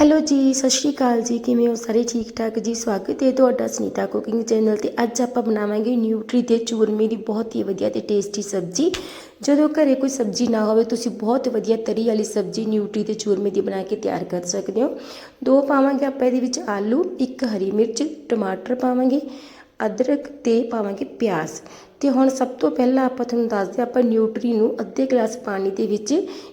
Hello ਜੀ, ਸਤਿ ਸ਼੍ਰੀ ਅਕਾਲ ਜੀ। ਕਿਵੇਂ ਹੋ ਸਾਰੇ? ਠੀਕ ਠਾਕ ਜੀ। ਸਵਾਗਤ ਹੈ ਤੁਹਾਡਾ ਸੁਨੀਤਾ ਕੁਕਿੰਗ ਚੈਨਲ ਤੇ। ਅੱਜ ਆਪਾਂ ਬਣਾਵਾਂਗੇ ਨਿਊਟਰੀ ਤੇ ਚੂਰਮੇ ਦੀ ਬਹੁਤ ਹੀ ਵਧੀਆ ਤੇ ਟੇਸਟੀ ਸਬਜ਼ੀ। ਜਦੋਂ ਘਰੇ ਕੋਈ ਸਬਜ਼ੀ ਨਾ ਹੋਵੇ, ਤੁਸੀਂ ਬਹੁਤ ਵਧੀਆ ਤਰੀ ਵਾਲੀ ਸਬਜ਼ੀ ਨਿਊਟਰੀ ਤੇ ਚੂਰਮੇ ਦੀ ਬਣਾ ਕੇ ਤਿਆਰ ਕਰ ਸਕਦੇ ਹੋ। ਦੋ ਪਾਵਾਂਗੇ ਆਪਾਂ ਇਹਦੇ ਵਿੱਚ ਆਲੂ, ਇੱਕ ਹਰੀ ਮਿਰਚ, ਟਮਾਟਰ ਪਾਵਾਂਗੇ। ਅਦਰਕ ਤੇ ਪਾਵਾਂਗੇ ਪਿਆਜ਼। ਤੇ ਹੁਣ ਸਭ ਤੋਂ ਪਹਿਲਾਂ ਆਪਾਂ ਤੁਹਾਨੂੰ ਦੱਸਦੇ ਹਾਂ ਆਪਾਂ ਨਿਊਟਰੀ ਨੂੰ ਅੱਧੇ ਗਲਾਸ ਪਾਣੀ ਦੇ ਵਿੱਚ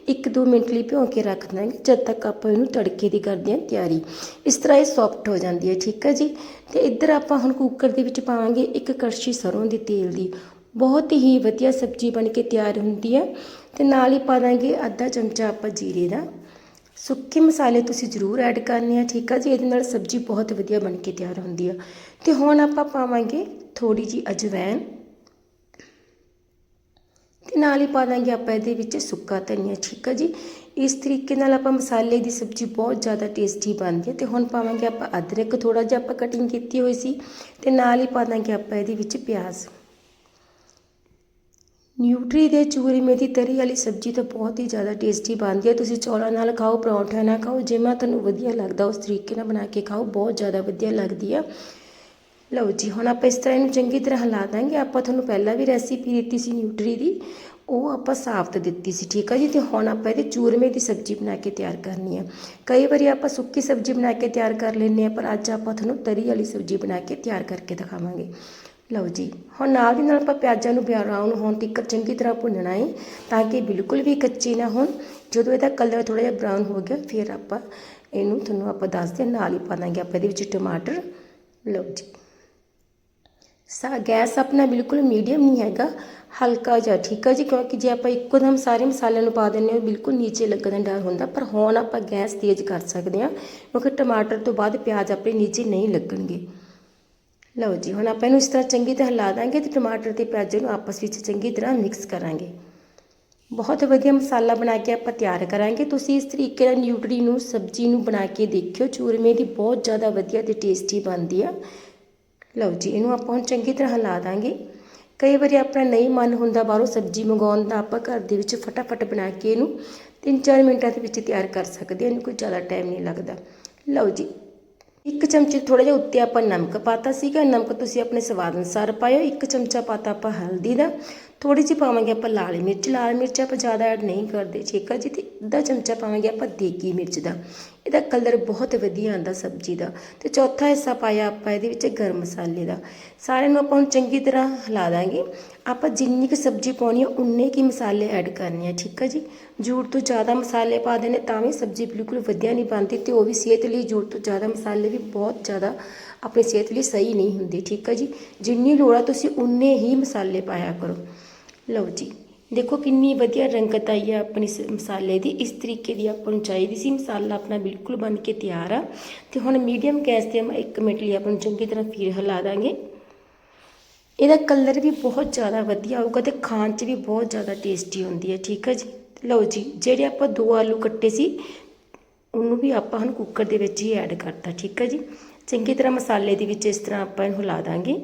1-2 ਮਿੰਟ ਲਈ ਭਿਓ ਕੇ ਰੱਖ ਦਾਂਗੇ, ਜਦ ਤੱਕ ਆਪਾਂ ਇਹਨੂੰ ਤੜਕੇ ਦੀ ਕਰਦੇ ਹਾਂ ਤਿਆਰੀ। ਇਸ ਤਰ੍ਹਾਂ ਇਹ ਸੌਫਟ ਹੋ ਜਾਂਦੀ ਹੈ, ਠੀਕ ਹੈ ਜੀ? ਤੇ ਇੱਧਰ ਆਪਾਂ ਹੁਣ ਕੁੱਕਰ ਦੇ ਵਿੱਚ ਪਾਵਾਂਗੇ ਇੱਕ ਕੜਛੀ ਸਰੋਂ ਦੇ ਤੇਲ ਦੀ। ਬਹੁਤ ਹੀ ਵਧੀਆ ਸਬਜ਼ੀ ਬਣ ਕੇ ਤਿਆਰ ਹੁੰਦੀ ਹੈ। ਤੇ ਨਾਲ ਹੀ ਪਾ ਦਾਂਗੇ ਅੱਧਾ ਚਮਚਾ ਆਪਾਂ ਜੀਰੇ ਦਾ। ਸੁੱਕੇ ਮਸਾਲੇ ਤੁਸੀਂ ਜ਼ਰੂਰ ਐਡ ਕਰਨੇ ਆ, ਠੀਕ ਆ ਜੀ? ਇਹਦੇ ਨਾਲ ਸਬਜ਼ੀ ਬਹੁਤ ਵਧੀਆ ਬਣ ਕੇ ਤਿਆਰ ਹੁੰਦੀ ਆ। ਤੇ ਹੁਣ ਆਪਾਂ ਪਾਵਾਂਗੇ ਥੋੜੀ ਜੀ ਅਜਵੈਨ। ਤੇ ਨਾਲ ਹੀ ਪਾ ਦਾਂਗੇ ਆਪਾਂ ਇਹਦੇ ਵਿੱਚ ਸੁੱਕਾ ਧਨੀਆ, ਠੀਕ ਆ ਜੀ? ਇਸ ਤਰੀਕੇ ਨਾਲ ਆਪਾਂ ਮਸਾਲੇ ਦੀ ਸਬਜ਼ੀ ਬਹੁਤ ਜ਼ਿਆਦਾ ਟੇਸਟੀ ਬਣਦੀ ਹੈ। ਤੇ ਹੁਣ ਪਾਵਾਂਗੇ ਆਪਾਂ ਅਦਰਕ ਥੋੜਾ ਜਿਹਾ ਆਪਾਂ ਕਟਿੰਗ ਕੀਤੀ ਹੋਈ ਸੀ। ਤੇ ਨਾਲ ਹੀ ਪਾ ਦਾਂਗੇ ਆਪਾਂ ਇਹਦੇ ਵਿੱਚ ਪਿਆਜ਼। ਨਿਊਟਰੀ ਦੇ ਚੂਰਮੇ ਦੀ ਤਰੀ ਵਾਲੀ ਸਬਜ਼ੀ ਤਾਂ ਬਹੁਤ ਹੀ ਜ਼ਿਆਦਾ ਟੇਸਟੀ ਬਣਦੀ ਹੈ। ਤੁਸੀਂ ਚੌਲਾਂ ਨਾਲ ਖਾਓ, ਪਰੌਂਠਿਆਂ ਨਾਲ ਖਾਓ ਜਿਵੇਂ ਤੁਹਾਨੂੰ ਵਧੀਆ ਲੱਗਦਾ ਉਸ ਤਰੀਕੇ ਨਾਲ ਬਣਾ ਕੇ ਖਾਓ, ਬਹੁਤ ਜ਼ਿਆਦਾ ਵਧੀਆ ਲੱਗਦੀ ਆ। ਲਓ ਜੀ, ਹੁਣ ਆਪਾਂ ਇਸ ਤਰ੍ਹਾਂ ਇਹਨੂੰ ਚੰਗੀ ਤਰ੍ਹਾਂ ਹਿਲਾ ਦਾਂਗੇ। ਆਪਾਂ ਤੁਹਾਨੂੰ ਪਹਿਲਾਂ ਵੀ ਰੈਸੀਪੀ ਦਿੱਤੀ ਸੀ ਨਿਊਟਰੀ ਦੀ, ਉਹ ਆਪਾਂ ਸਾਫ਼ ਦਿੱਤੀ ਸੀ, ਠੀਕ ਆ ਜੀ? ਤੇ ਹੁਣ ਆਪਾਂ ਇਹਦੇ ਚੂਰਮੇ ਦੀ ਸਬਜ਼ੀ ਬਣਾ ਕੇ ਤਿਆਰ ਕਰਨੀ ਹੈ ਕਈ ਵਾਰੀ ਆਪਾਂ ਸੁੱਕੀ ਸਬਜ਼ੀ ਬਣਾ ਕੇ ਤਿਆਰ ਕਰ ਲੈਂਦੇ ਆ, ਪਰ ਅੱਜ ਆਪਾਂ ਤੁਹਾਨੂੰ ਤਰੀ ਵਾਲੀ ਸਬਜ਼ੀ ਬਣਾ ਕੇ ਤਿਆਰ ਕਰਕੇ ਦਿਖਾਵਾਂਗੇ। ਲਓ ਜੀ, ਹੁਣ ਨਾਲ ਦੀ ਨਾਲ ਆਪਾਂ ਪਿਆਜ਼ਾਂ ਨੂੰ ਬਰਾਊਨ ਹੋਣ ਤੱਕ ਚੰਗੀ ਤਰ੍ਹਾਂ ਭੁੰਨਣਾ ਹੈ ਤਾਂ ਕਿ ਬਿਲਕੁਲ ਵੀ ਕੱਚੇ ਨਾ ਹੋਣ। ਜਦੋਂ ਇਹਦਾ ਕਲਰ ਥੋੜਾ ਜਿਹਾ ਬਰਾਊਨ ਹੋ ਗਿਆ, ਫਿਰ ਆਪਾਂ ਇਹਨੂੰ ਤੁਹਾਨੂੰ ਆਪਾਂ ਦੱਸਦੇ ਹਾਂ ਨਾਲ ਹੀ ਪਾ ਦਾਂਗੇ ਆਪਾਂ ਇਹਦੇ ਵਿੱਚ ਟਮਾਟਰ। ਲਓ ਜੀ। ਸਾ, ਗੈਸ ਆਪਣਾ ਬਿਲਕੁਲ ਮੀਡੀਅਮ ਨਹੀਂ ਹੈਗਾ, ਹਲਕਾ ਜਿਹਾ ਠੀਕ ਆ ਜੀ, ਕਿਉਂਕਿ ਜੇ ਆਪਾਂ ਇੱਕੋ ਦਮ ਸਾਰੇ ਮਸਾਲਿਆਂ ਨੂੰ ਪਾ ਦਿੰਨੇ ਹਾਂ, ਬਿਲਕੁਲ ਨੀਚੇ ਲੱਗਣ ਦਾ ਡਰ ਹੁੰਦਾ, ਪਰ ਹੁਣ ਆਪਾਂ ਗੈਸ ਤੇਜ਼ ਕਰ ਸਕਦੇ ਹਾਂ, ਕਿਉਂਕਿ ਟਮਾਟਰ ਤੋਂ ਬਾਅਦ ਪਿਆਜ਼ ਆਪਣੇ ਨੀਚੇ ਨਹੀਂ ਲੱਗਣਗੇ। ਲਓ ਜੀ, ਹੁਣ ਆਪਾਂ ਇਹਨੂੰ ਇਸ ਤਰ੍ਹਾਂ ਚੰਗੀ ਤਰ੍ਹਾਂ ਹਿਲਾ ਦਾਂਗੇ ਤੇ ਟਮਾਟਰ ਤੇ ਪਿਆਜ਼ ਨੂੰ ਆਪਸ ਵਿੱਚ ਚੰਗੀ ਤਰ੍ਹਾਂ ਮਿਕਸ ਕਰਾਂਗੇ। ਬਹੁਤ ਵਧੀਆ ਮਸਾਲਾ ਬਣਾ ਕੇ ਆਪਾਂ ਤਿਆਰ ਕਰਾਂਗੇ। ਤੁਸੀਂ ਇਸ ਤਰੀਕੇ ਨਾਲ ਨਿਊਟਰੀ ਨੂੰ, ਸਬਜ਼ੀ ਨੂੰ ਬਣਾ ਕੇ ਦੇਖਿਓ, ਚੂਰਮੇ ਦੀ ਬਹੁਤ ਜ਼ਿਆਦਾ ਵਧੀਆ ਤੇ ਟੇਸਟੀ ਬਣਦੀ ਆ। ਲਓ ਜੀ, ਇਹਨੂੰ ਆਪਾਂ ਹੁਣ ਚੰਗੀ ਤਰ੍ਹਾਂ ਹਿਲਾ ਦਾਂਗੇ। ਕਈ ਵਾਰੀ ਆਪਣਾ ਨਹੀਂ ਮਨ ਹੁੰਦਾ ਬਾਹਰੋਂ ਸਬਜ਼ੀ ਮੰਗਾਉਣ ਦਾ, ਆਪਾਂ ਘਰ ਦੇ ਵਿੱਚ ਫਟਾਫਟ ਬਣਾ ਕੇ ਇਹਨੂੰ 3-4 ਮਿੰਟਾਂ ਦੇ ਵਿੱਚ ਤਿਆਰ ਕਰ ਸਕਦੇ ਹਾਂ, ਇਹਨੂੰ ਕੋਈ ਜ਼ਿਆਦਾ ਟਾਈਮ ਨਹੀਂ ਲੱਗਦਾ। ਲਓ ਜੀ, ਇੱਕ ਚਮਚੇ ਥੋੜਾ ਜਿਹਾ ਉੱਤੇ ਆਪਾਂ ਨਮਕ ਪਾਤਾ ਸੀਗਾ। ਨਮਕ ਤੁਸੀਂ ਆਪਣੇ ਸਵਾਦ ਅਨੁਸਾਰ ਪਾਇਓ। ਇੱਕ ਚਮਚਾ ਪਾਤਾ ਆਪਾਂ ਹਲਦੀ ਦਾ। ਥੋੜੀ ਜਿਹੀ ਪਾਵਾਂਗੇ ਆਪਾਂ ਲਾਲ ਮਿਰਚ ਲਾਲ ਮਿਰਚ ਆਪਾਂ ਜ਼ਿਆਦਾ ਐਡ ਨਹੀਂ ਕਰਦੇ। ਠੀਕ ਆ ਜੀ, ਤੇ ਅੱਧਾ ਚਮਚਾ ਪਾਵਾਂਗੇ ਆਪਾਂ ਦੇਗੀ ਮਿਰਚ ਦਾ। ਇਹਦਾ ਕਲਰ ਬਹੁਤ ਵਧੀਆ ਆਂਦਾ ਸਬਜ਼ੀ ਦਾ। ਤੇ ਚੌਥਾ ਹਿੱਸਾ ਪਾਇਆ ਆਪਾਂ ਇਹਦੇ ਵਿੱਚ ਗਰਮ ਮਸਾਲੇ ਦਾ। ਸਾਰਿਆਂ ਨੂੰ ਆਪਾਂ ਹੁਣ ਚੰਗੀ ਤਰ੍ਹਾਂ ਹਿਲਾ ਦਾਂਗੇ। ਆਪਾਂ ਜਿੰਨੀ ਕੁ ਸਬਜ਼ੀ ਪਾਉਣੀ ਆ, ਉਨੇ ਕੀ ਮਸਾਲੇ ਐਡ ਕਰਨੇ ਆ, ਠੀਕ ਹੈ ਜੀ? ਜ਼ਰੂਰਤ ਤੋਂ ਜ਼ਿਆਦਾ ਮਸਾਲੇ ਪਾ ਦੇਣੇ, ਤਾਂ ਵੀ ਸਬਜ਼ੀ ਬਿਲਕੁਲ ਵਧੀਆ ਨਹੀਂ ਬਣਦੀ ਤੇ ਉਹ ਵੀ ਸਿਹਤ ਲਈ ਜ਼ਰੂਰਤ ਤੋਂ ਜ਼ਿਆਦਾ ਮਸਾਲੇ ਵੀ ਬਹੁਤ ਜ਼ਿਆਦਾ ਆਪਣੀ ਸਿਹਤ ਲਈ ਸਹੀ ਨਹੀਂ ਹੁੰਦੇ, ਠੀਕ ਹੈ ਜੀ? ਜਿੰਨੀ ਲੋੜ ਆ ਤੁਸੀਂ ਉਨੇ ਹੀ ਮਸਾਲੇ ਪਾਇਆ ਕਰੋ। ਲਓ ਜੀ, ਦੇਖੋ ਕਿੰਨੀ ਵਧੀਆ ਰੰਗਤ ਆਈ ਹੈ ਆਪਣੀ ਸ- ਮਸਾਲੇ ਦੀ। ਇਸ ਤਰੀਕੇ ਦੀ ਆਪਾਂ ਨੂੰ ਚਾਹੀਦੀ ਸੀ। ਮਸਾਲਾ ਆਪਣਾ ਬਿਲਕੁਲ ਬਣ ਕੇ ਤਿਆਰ ਆ। ਤੇ ਹੁਣ ਮੀਡੀਅਮ ਗੈਸ ਤੇ ਆਪਾਂ 1 ਮਿੰਟ ਲਈ ਆਪਾਂ ਨੂੰ ਚੰਗੀ ਤਰ੍ਹਾਂ ਫਿਰ ਹਿਲਾ ਦਾਂਗੇ। ਇਹਦਾ ਕਲਰ ਵੀ ਬਹੁਤ ਜ਼ਿਆਦਾ ਵਧੀਆ ਆਊਗਾ ਤੇ ਖਾਣ 'ਚ ਵੀ ਬਹੁਤ ਜ਼ਿਆਦਾ ਟੇਸਟੀ ਹੁੰਦੀ ਹੈ ਠੀਕ ਹੈ ਜੀ? ਲਓ ਜੀ, ਜਿਹੜੇ ਆਪਾਂ ਦੋ ਆਲੂ ਕੱਟੇ ਸੀ, ਉਹਨੂੰ ਵੀ ਆਪਾਂ ਹੁਣ ਕੁੱਕਰ ਦੇ ਵਿੱਚ ਹੀ ਐਡ ਕਰਤਾ, ਠੀਕ ਹੈ ਜੀ? ਚੰਗੀ ਤਰ੍ਹਾਂ ਮਸਾਲੇ ਦੇ ਵਿੱਚ ਇਸ ਤਰ੍ਹਾਂ ਆਪਾਂ ਇਹਨੂੰ ਹਿਲਾ ਦਾਂਗੇ।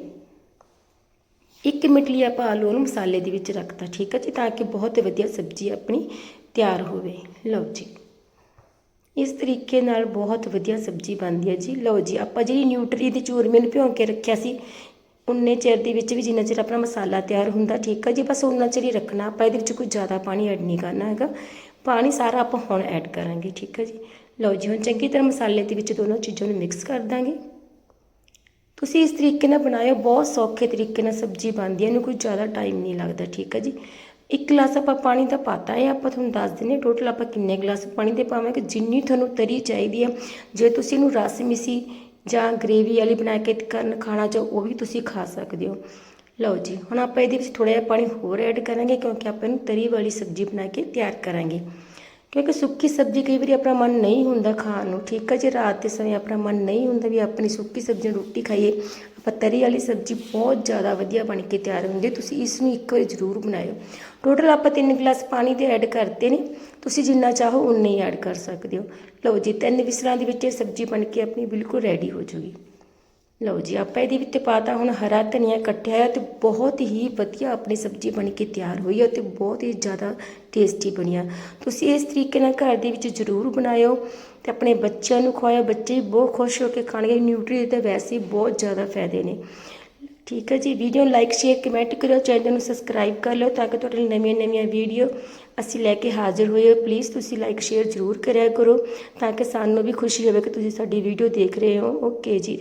ਇੱਕ ਮਿੰਟ ਲਈ ਆਪਾਂ ਆਲੂ ਨੂੰ ਮਸਾਲੇ ਦੇ ਵਿੱਚ ਰੱਖਤਾ, ਠੀਕ ਹੈ ਜੀ, ਤਾਂ ਕਿ ਬਹੁਤ ਵਧੀਆ ਸਬਜ਼ੀ ਆਪਣੀ ਤਿਆਰ ਹੋਵੇ। ਲਓ ਜੀ। ਇਸ ਤਰੀਕੇ ਨਾਲ ਬਹੁਤ ਵਧੀਆ ਸਬਜ਼ੀ ਬਣਦੀ ਹੈ ਜੀ। ਲਓ ਜੀ, ਆਪਾਂ ਜਿਹੜੀ ਨਿਊਟਰੀ ਦੇ ਚੂਰਮੇ ਨੂੰ ਭਿਉਂ ਕੇ ਰੱਖਿਆ ਸੀ, ਉਨੇ ਚਿਰ ਦੇ ਵਿੱਚ ਵੀ ਜਿੰਨਾ ਚਿਰ ਆਪਣਾ ਮਸਾਲਾ ਤਿਆਰ ਹੁੰਦਾ, ਠੀਕ ਹੈ ਜੀ, ਬਸ ਉਨਾ ਚਿਰ ਹੀ ਰੱਖਣਾ। ਆਪਾਂ ਇਹਦੇ ਵਿੱਚ ਕੋਈ ਜ਼ਿਆਦਾ ਪਾਣੀ ਐਡ ਨਹੀਂ ਕਰਨਾ ਹੈਗਾ। ਪਾਣੀ ਸਾਰਾ ਆਪਾਂ ਹੁਣ ਐਡ ਕਰਾਂਗੇ, ਠੀਕ ਹੈ ਜੀ। ਲਓ ਜੀ, ਹੁਣ ਚੰਗੀ ਤਰ੍ਹਾਂ ਮਸਾਲੇ ਦੇ ਵਿੱਚ ਦੋਨੋਂ ਚੀਜ਼ਾਂ ਨੂੰ ਮਿਕਸ ਕਰ ਦਾਂਗੇ। ਤੁਸੀਂ ਇਸ ਤਰੀਕੇ ਨਾਲ ਬਣਾਇਓ, ਬਹੁਤ ਸੌਖੇ ਤਰੀਕੇ ਨਾਲ ਸਬਜ਼ੀ ਬਣਦੀ ਹੈ, ਇਹਨੂੰ ਕੋਈ ਜ਼ਿਆਦਾ ਟਾਈਮ ਨਹੀਂ ਲੱਗਦਾ, ਠੀਕ ਹੈ ਜੀ। ਇੱਕ ਗਲਾਸ ਆਪਾਂ ਪਾਣੀ ਦਾ ਪਾਤਾ ਹੈ ਆਪਾਂ ਤੁਹਾਨੂੰ ਦੱਸ ਦਿੰਦੇ ਟੋਟਲ ਆਪਾਂ ਕਿੰਨੇ ਗਲਾਸ ਪਾਣੀ ਦੇ ਪਾਵਾਂਗੇ ਜਿੰਨੀ ਤੁਹਾਨੂੰ ਤਰੀ ਚਾਹੀਦੀ ਹੈ, ਜੇ ਤੁਸੀਂ ਇਹਨੂੰ ਰਸ ਮਿਸੀ ਜਾਂ ਗ੍ਰੇਵੀ ਵਾਲੀ ਬਣਾ ਕੇ ਕਰਨ, ਖਾਣਾ ਚਾਹੋ, ਉਹ ਵੀ ਤੁਸੀਂ ਖਾ ਸਕਦੇ ਹੋ। ਲਓ ਜੀ, ਹੁਣ ਆਪਾਂ ਇਹਦੇ ਵਿੱਚ ਥੋੜਾ ਜਿਹਾ ਪਾਣੀ ਹੋਰ ਐਡ ਕਰਾਂਗੇ, ਕਿਉਂਕਿ ਆਪਾਂ ਇਹਨੂੰ ਤਰੀ ਵਾਲੀ ਸਬਜ਼ੀ ਬਣਾ ਕੇ ਤਿਆਰ ਕਰਾਂਗੇ। ਕਿਉਂਕਿ ਸੁੱਕੀ ਸਬਜ਼ੀ ਕਈ ਵਾਰੀ ਆਪਣਾ ਮਨ ਨਹੀਂ ਹੁੰਦਾ ਖਾਣ ਨੂੰ। ਠੀਕ ਹੈ ਜੇ, ਰਾਤ ਦੇ ਸਮੇਂ ਆਪਣਾ ਮਨ ਨਹੀਂ ਹੁੰਦਾ ਵੀ ਆਪਣੀ ਸੁੱਕੀ ਸਬਜ਼ੀ ਨਾਲ ਰੋਟੀ ਖਾਈਏ। ਆਪਾਂ ਤਰੀ ਵਾਲੀ ਸਬਜ਼ੀ ਬਹੁਤ ਜ਼ਿਆਦਾ ਵਧੀਆ ਬਣ ਕੇ ਤਿਆਰ ਹੁੰਦੀ। ਤੁਸੀਂ ਇਸ ਨੂੰ ਇੱਕ ਵਾਰੀ ਜ਼ਰੂਰ ਬਣਾਇਓ। ਟੋਟਲ ਆਪਾਂ 3 ਗਲਾਸ ਪਾਣੀ ਦੇ ਐਡ ਕਰਤੇ ਨੇ। ਤੁਸੀਂ ਜਿੰਨਾ ਚਾਹੋ ਉਨਾ ਹੀ ਐਡ ਕਰ ਸਕਦੇ ਹੋ। ਲਓ ਜੀ, ਤਿੰਨ ਵਿਸਲਾਂ ਦੇ ਵਿੱਚ ਇਹ ਸਬਜ਼ੀ ਬਣ ਕੇ ਆਪਣੀ ਬਿਲਕੁਲ ਰੈਡੀ ਹੋ ਜੂਗੀ। ਲਓ ਜੀ, ਆਪਾਂ ਇਹਦੇ ਵਿੱਚ ਪਾਤਾ ਹੁਣ ਹਰਾ ਧਨੀਆ ਕੱਟਿਆ ਹੈ ਤੇ ਬਹੁਤ ਹੀ ਵਧੀਆ ਆਪਣੀ ਸਬਜ਼ੀ ਬਣ ਕੇ ਤਿਆਰ ਹੋਈ ਹੈ ਤੇ ਬਹੁਤ ਹੀ ਜ਼ਿਆਦਾ ਟੇਸਟੀ ਬਣਿਆ ਤੁਸੀਂ ਇਸ ਤਰੀਕੇ ਨਾਲ ਘਰ ਦੇ ਵਿੱਚ ਜ਼ਰੂਰ ਬਣਾਇਓ ਤੇ ਆਪਣੇ ਬੱਚਿਆਂ ਨੂੰ ਖਵਾਇਓ, ਬੱਚੇ ਵੀ ਬਹੁਤ ਖੁਸ਼ ਹੋ ਕੇ ਖਾਣਗੇ ਨਿਊਟਰੀ ਦੇ ਵੈਸੇ ਬਹੁਤ ਜ਼ਿਆਦਾ ਫਾਇਦੇ ਨੇ। ਠੀਕ ਹੈ ਜੀ ਵੀਡੀਓ ਨੂੰ ਲਾਈਕ ਸ਼ੇਅਰ ਕਮੈਂਟ ਕਰਿਓ ਚੈਨਲ ਨੂੰ ਸਬਸਕ੍ਰਾਈਬ ਕਰ ਲਿਓ ਤਾਂ ਕਿ ਤੁਹਾਡੇ ਲਈ ਨਵੀਆਂ ਨਵੀਆਂ ਵੀਡੀਓ ਅਸੀਂ ਲੈ ਕੇ ਹਾਜ਼ਰ ਹੋਈਏ ਪਲੀਜ਼ ਤੁਸੀਂ ਲਾਈਕ ਸ਼ੇਅਰ ਜ਼ਰੂਰ ਕਰਿਆ ਕਰੋ ਤਾਂ ਕਿ ਸਾਨੂੰ ਵੀ ਖੁਸ਼ੀ ਹੋਵੇ ਕਿ ਤੁਸੀਂ ਸਾਡੀ ਵੀਡੀਓ ਦੇਖ ਰਹੇ ਹੋ। ਓਕੇ ਜੀ।